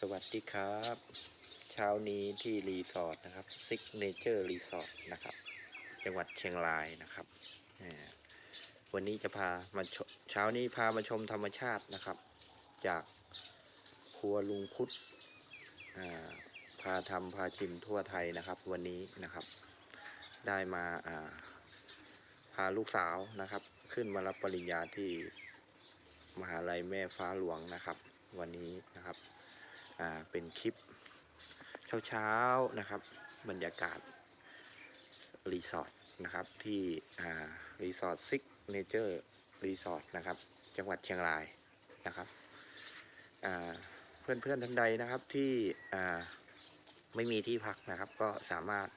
สวัสดีครับ เช้านี้ที่รีสอร์ทนะครับซิกเนเจอร์รีสอร์ทนะครับ จังหวัดเชียงรายนะครับ วันนี้จะพามาเช้านี้พามาชมธรรมชาตินะครับ จากครัวลุงพุทธพาทำพาชิมทั่วไทยนะครับ วันนี้นะครับ ได้มาอ่าพาลูกสาวนะครับ ขึ้นมารับปริญญาที่มหาลัยแม่ฟ้าหลวงนะครับ วันนี้นะครับ อ่าเป็นคลิปเช้าๆนะครับ บรรยากาศรีสอร์ทนะครับที่อ่ารีสอร์ทซิกเนเจอร์รีสอร์ทนะครับ จังหวัดเชียงรายนะครับอ่าเพื่อนๆท่านใดนะครับที่อ่าไม่มีที่พักนะครับ ก็สามารถ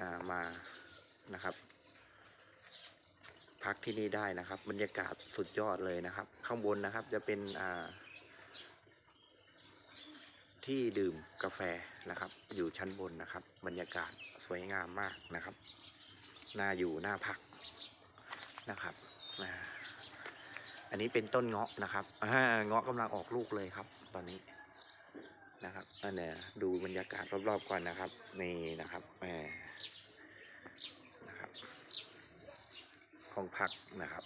อ่ามานะครับพักที่นี่ได้นะครับ บรรยากาศสุดยอดเลยนะครับ ข้างบนนะครับจะเป็นอ่า ที่ดื่มกาแฟนะครับ อยู่ชั้นบนนะครับ บรรยากาศสวยงามมากนะครับน่าอยู่น่าพักนะครับอันนี้เป็นต้นเงาะนะครับเงาะกำลังออกลูกเลยครับ ตอนนี้นะครับอันนี้ดูบรรยากาศรอบๆก่อนนะครับนี่นะครับแหมนะครับห้องพักนะครับ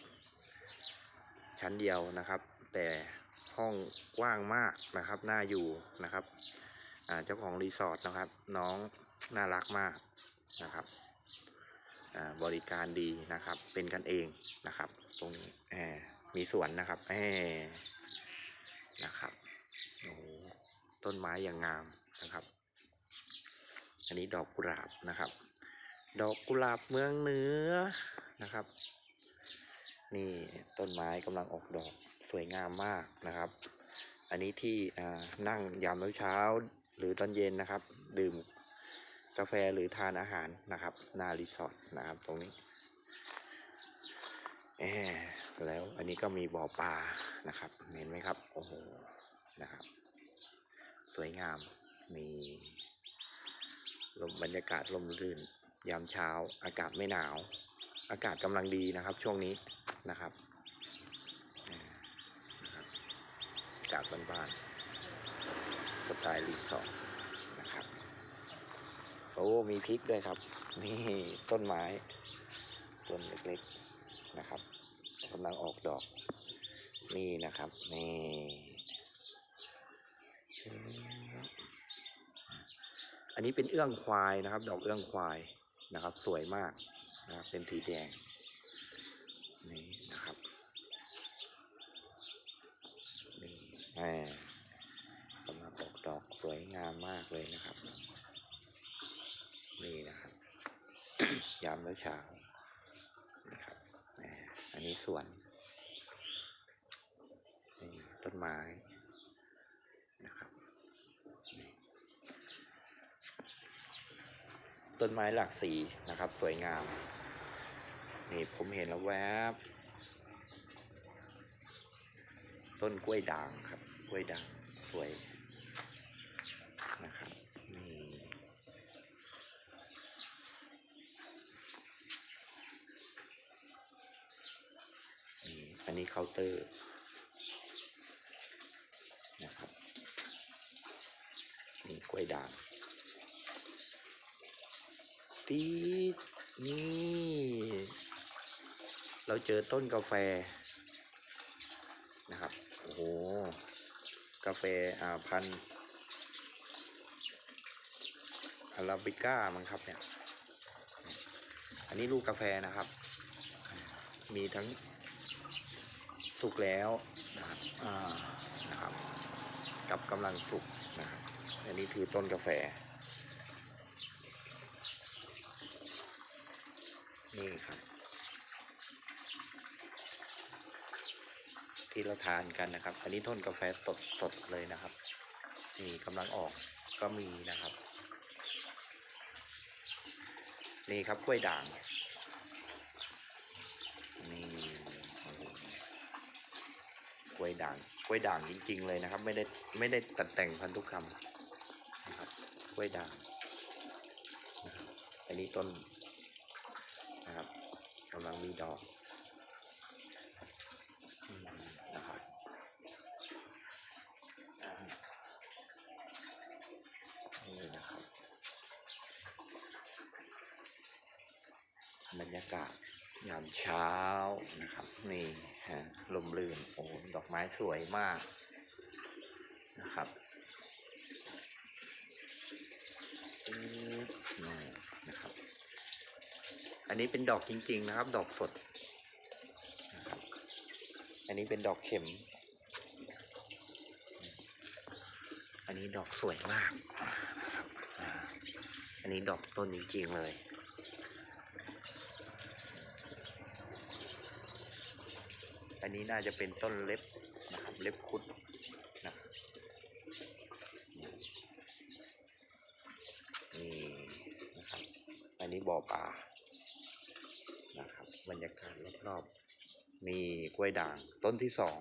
ชั้นเดียวนะครับ แต่ ห้องกว้างมากนะครับ น่าอยู่นะครับเจ้าของรีสอร์ทนะครับ น้องน่ารักมากนะครับบริการดีนะครับ เป็นกันเองนะครับ ตรงนี้มีสวนนะครับแนะครับโอ้ต้นไม้อย่างงามนะครับ อันนี้ดอกกุหลาบนะครับ ดอกกุหลาบเมืองเหนือนะครับ นี่ต้นไม้กำลังออกดอก สวยงามมากนะครับ อันนี้ที่นั่งยามเช้าหรือตอนเย็นนะครับ ดื่มกาแฟหรือทานอาหารนะครับหนารีสอร์ทนะครับตรงนี้แล้วอันนี้ก็มีบ่อปลานะครับเห็นไหมครับโอ้โหนะครับ สวยงามมีลมบรรยากาศลมรื่น ยามเช้า อากาศไม่หนาว อากาศกำลังดีนะครับ ช่วงนี้นะครับอ่านะครับอากาศบ้านๆสไตล์รีสอร์ทนะครับ โอ้มีพริกด้วยครับ นี่ต้นไม้ ต้นเล็กๆนะครับกำลังออกดอก นี่นะครับ นี่อันนี้เป็นเอื้องควายนะครับ ดอกเอื้องควายนะครับ สวยมากนะครับเป็นสีแดง นี่นะครับ นี่แหม กำลังออกดอกสวยงามมากเลยนะครับ นี่นะครับ ยามเช้านะครับอันนี้สวนนี่ต้นไม้นะครับต้นไม้หลากสีนะครับ สวยงาม นี่ผมเห็นแล้วแวบต้นกล้วยด่าง กล้วยด่างสวยนะครับนี่นี่อันนี้เคาน์เตอร์นะครับนี่กล้วยด่างตีนี่ เราเจอต้นกาแฟนะครับ โอ้โห กาแฟอ่าพันอาราบิก้ามั้งครับเนี่ย อันนี้ลูกกาแฟนะครับ มีทั้งสุกแล้วนะครับอ่านะครับ กับกำลังสุกนะครับอันนี้คือต้นกาแฟ นี่ครับ ที่เราทานกันนะครับ อันนี้ต้นกาแฟสดสดเลยนะครับนี่กำลังออกก็มีนะครับ นี่ครับกล้วยด่างนี่กล้วยด่างกล้วยด่างจริง ๆ เลยนะครับ ไม่ได้ไม่ได้ตัดแต่งพันธุกรรมนะครับกล้วยด่างนะครับอันนี้ต้นนะครับกำลังมีดอกอืมนะครับอ่า บรรยากาศยามเช้านะครับ นี่ฮะลมลื่นโอ้ดอก ไม้สวยมากนะครับนี่นะครับ อันนี้เป็นดอกจริง ๆ นะครับ ดอกสดนะครับ อันนี้เป็นดอกเข็ม อันนี้ดอกสวยมากนะครับอันนี้ดอกต้นจริงๆเลย อั นนี้น่าจะเป็นต้นเล็บนะครับเล็บคุดนะครับนี่นะครับอันนี้บ่อปลานะครับบรรยากาศรอบๆนี่กล้วยด่างต้นที่สอง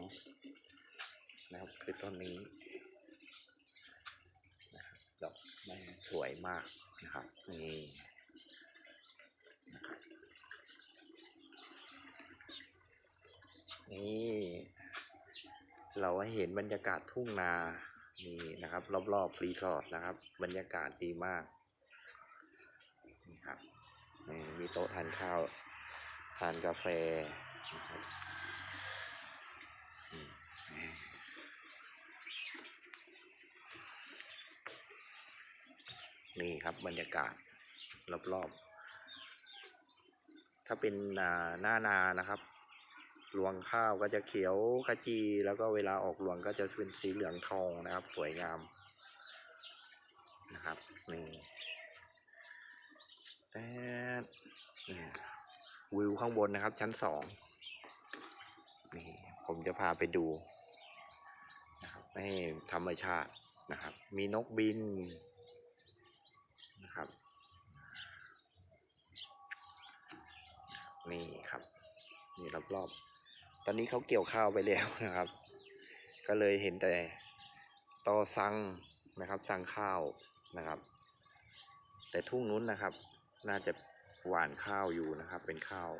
นะครับคือต้นนี้นะครับดอกไม้สวยมากนะครับนี่นะครับ นี่ เราเห็นบรรยากาศทุ่งนา นี่นะครับ รอบๆรีสอร์ทนะครับ บรรยากาศดีมากนี่ครับมีโต๊ะทานข้าว ทานกาแฟนะครับนี่ครับบรรยากาศรอบๆ ถ้าเป็นอ่าหน้านานะครับ รวงข้าวก็จะเขียวขจี แล้วก็เวลาออกรวงก็จะเป็นสีเหลืองทองนะครับ สวยงามนะครับนี่แต่นี่วิวข้างบนนะครับ ชั้นสองนี่ผมจะพาไปดูนะครับให้ธรรมชาตินะครับ มีนกบินนะครับนี่ครับนี่รอบๆ อนนี้เขาเกี่ยวข้าวไปแล้วนะครับ ก็เลยเห็นแต่ตอซังนะครับซังข้าวนะครับ แต่ทุ่งนู้นนะครับ น่าจะหวานข้าวอยู่นะครับ เป็นข้าว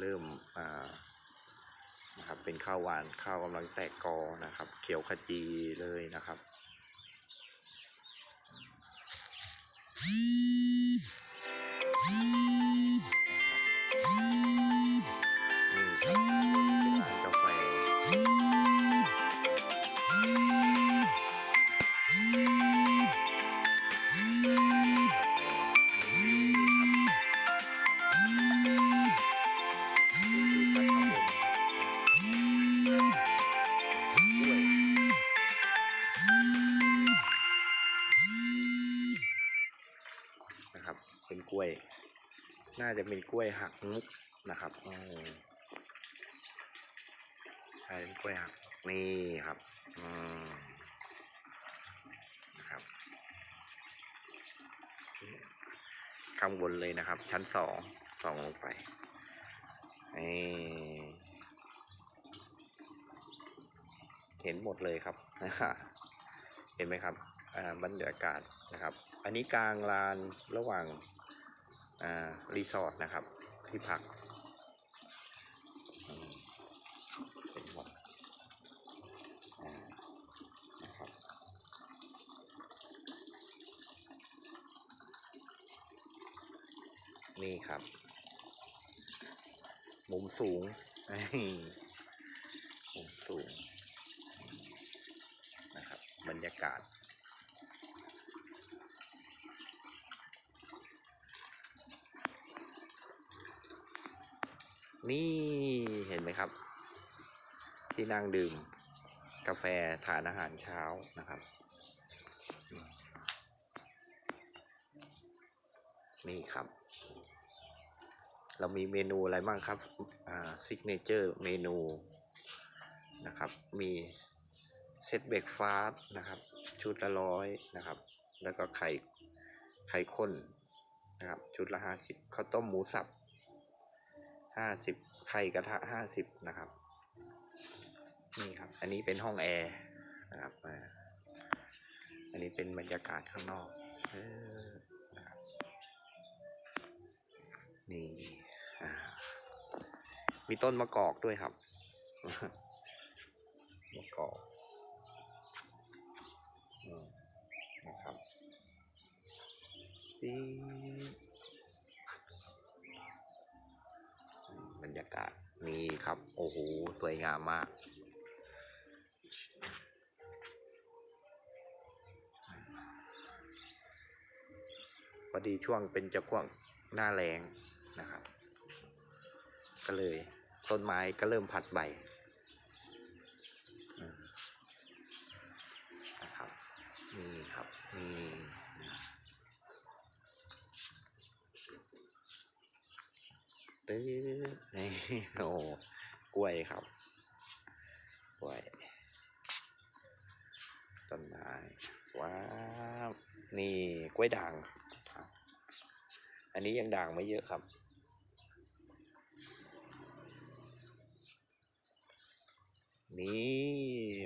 เริ่มอ่านะครับเป็นข้าวหวานข้าวกำลังแตกกอนะครับ เขียวขจีเลยนะครับ ล้วย น่าจะเป็นกล้วยหักมุกนะครับอืมใช่เป็นกล้วยหักนี่ครับอืมนะครับข้างบนเลยนะครับ ชั้นสองสองลงไปนี่เห็นหมดเลยครับเห็นไหมครับอ่าบรรยากาศนะครับ อันนี้กลางลานระหว่าง รีสอร์ทนะครับ ที่พักเป็นหมดนะครับนี่ครับ มุมสูงมุมสูงนะครับบรรยากาศ นี่เห็นไหมครับ ที่นั่งดื่ม กาแฟทานอาหารเช้านะครับ นี่ครับ เรามีเมนูอะไรบ้างครับอ่าซิกเนเจอร์เมนูนะครับ มีเซตเบรกฟาสต์นะครับ ชุดละร้อยนะครับ แล้วก็ไข่ไข่ข้นนะครับ ชุดละห้าสิบข้าวต้มหมูสับ ห้าสิบไข่กระทะห้าสิบนะครับ นี่ครับ อันนี้เป็นห้องแอร์นะครับ อันนี้เป็นบรรยากาศข้างนอกนี่มีต้นมะกอกด้วยครับ มะกอกนะครับปี๊ด ครับ โอ้โห สวยงามมากพอดีช่วงเป็นจะช่วงหน้าแรงนะครับ ก็เลยต้นไม้ก็เริ่มผัดใบนะครับนี่ครับนี่ตื้อ นี่โอ้กล้วยครับ กล้วย ต้นไม้ว้าวนี่กล้วยด่างครับอันนี้ยังด่างไม่เยอะครับ นี่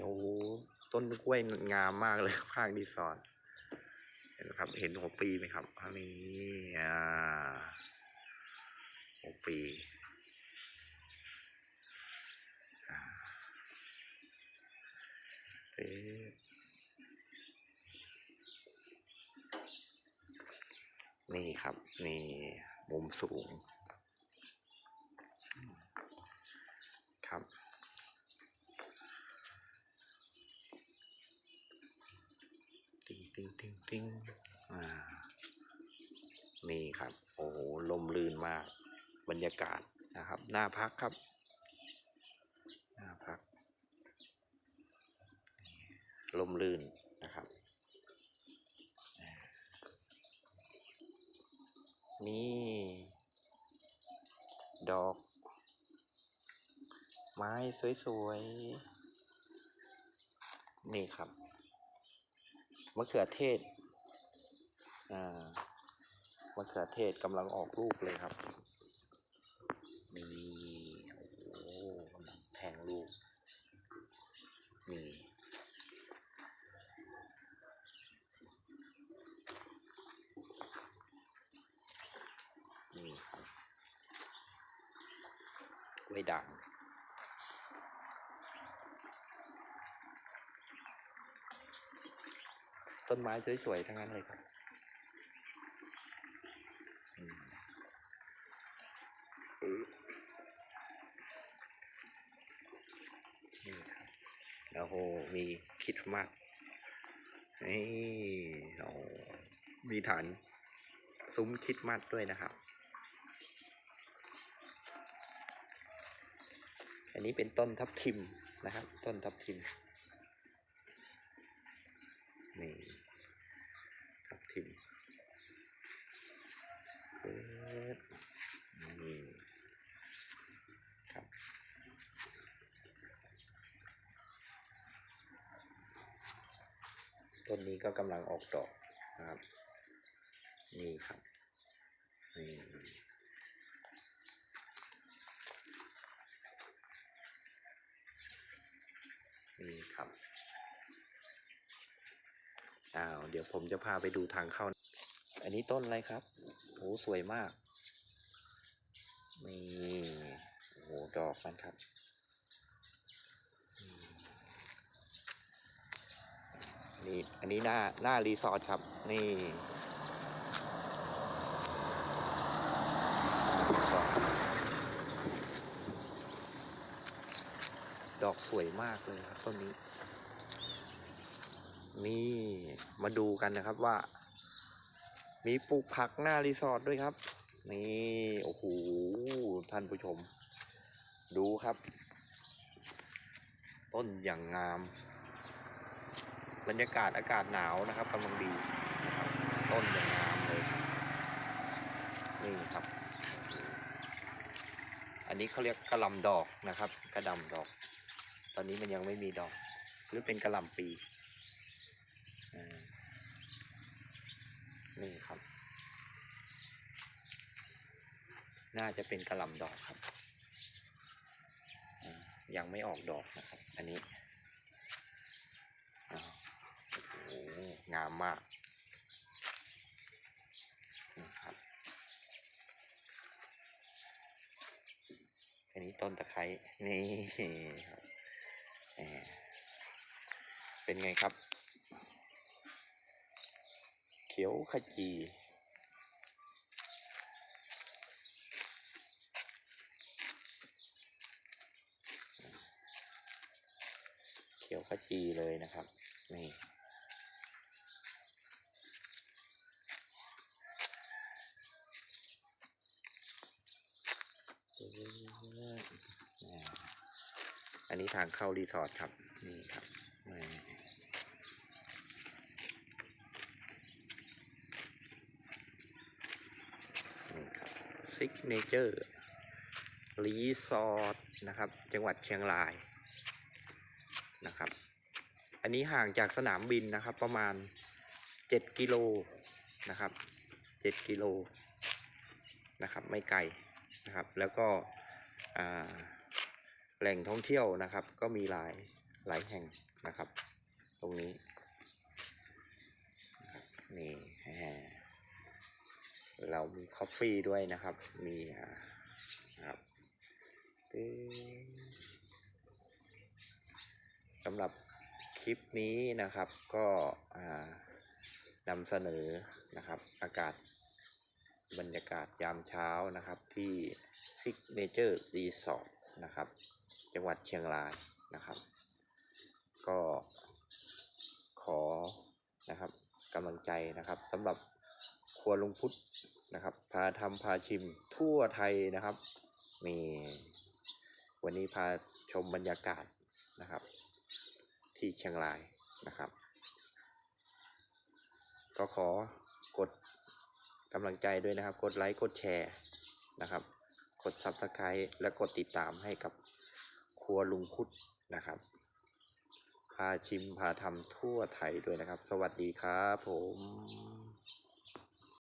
โอ้ต้นกล้วยงามมากเลยภาคดีสอร์ทเห็นไหมครับ เห็นหัวปีไหมครับอันนี้อ่าหัวปีอ่า เอ๊นี่ครับ นี่มุมสูง ครับ ติ้งติ้งติ้งติ้งอ่า นี่ครับ โอ้โห ลมลื่นมาก บรรยากาศนะครับ น่าพักครับ น่าพัก ลมลื่นนะครับนี่ดอก ไม้สวยๆ นี่ครับ มะเขือเทศ อ่ามะเขือเทศกำลังออกลูกเลยครับ นี่ โอ้โหกำลังแทงลูก นี่ นี่ครับ กล้วยด่างต้นไม้สวยๆทั้งนั้นเลยครับนี่ครับโอ้โหมีคิดมากนี่โอ้มีฐานซุ้มคิดมัดด้วยนะครับ อันนี้เป็นต้นทับทิมนะครับ ต้นทับทิมนี่ทับทิมนี่ครับต้นนี้ก็กำลังออกดอกนะครับนี่ครับ นี่ นี่ครับ อ้าว เดี๋ยว ผมจะพาไปดูทางเข้า อันนี้ต้นอะไรครับโอ้สวยมากนี่โหดอกมันครับนี่อันนี้หน้าหน้ารีสอร์ทครับ นี่ดอกสวยมากเลยครับต้นนี้ นี่มาดูกันนะครับว่า มีปลูกผักหน้ารีสอร์ทด้วยครับ นี่โอ้โหท่านผู้ชม ดูครับ ต้นอย่างงาม บรรยากาศอากาศหนาวนะครับกำลังดีนะครับต้นอย่างงามเลยนี่ครับ อันนี้เขาเรียกกระลำดอกนะครับ กระดำดอก ตอนนี้มันยังไม่มีดอก หรือเป็นกระลำปี นี่ครับ น่าจะเป็นกระหล่ำดอกครับ ยังไม่ออกดอกนะครับ อันนี้โอ้โหงามมากนี่ครับอันนี้ต้นตะไคร้นี่ครับเป็นไงครับ ขียวขจีเขียวขจีเลยนะครับ นี่อันนี้ทางเข้ารีสอร์ทครับ นี่ครับ ซิกเนเจอร์รีสอร์ทนะครับ จังหวัดเชียงรายนะครับ อันนี้ห่างจากสนามบินนะครับประมาณ 7 กิโลนะครับ 7 กิโลนะครับ ไม่ไกลนะครับ แล้วก็แหล่งท่องเที่ยวนะครับ ก็มีหลายหลายแห่งนะครับ ตรงนี้นะครับนี่แหม เรามีคอฟฟี่ด้วยนะครับ มีอ่านะครับสำหรับคลิปนี้นะครับก็นำเสนอนะครับอากาศบรรยากาศยามเช้านะครับที่ Signature Resort นะครับ จังหวัดเชียงรายนะครับ ก็ขอนะครับกำลังใจนะครับสำหรับครัวลุงพุทธ นะครับ พาทำพาชิมทั่วไทยนะครับ มีวันนี้พาชมบรรยากาศนะครับ ที่เชียงรายนะครับ ก็ขอกดกำลังใจด้วยนะครับ กดไลค์กดแชร์นะครับ กด Subscribe และกดติดตามให้กับครัวลุงพุทธนะครับ พาชิมพาทำทั่วไทยด้วยนะครับ สวัสดีครับผม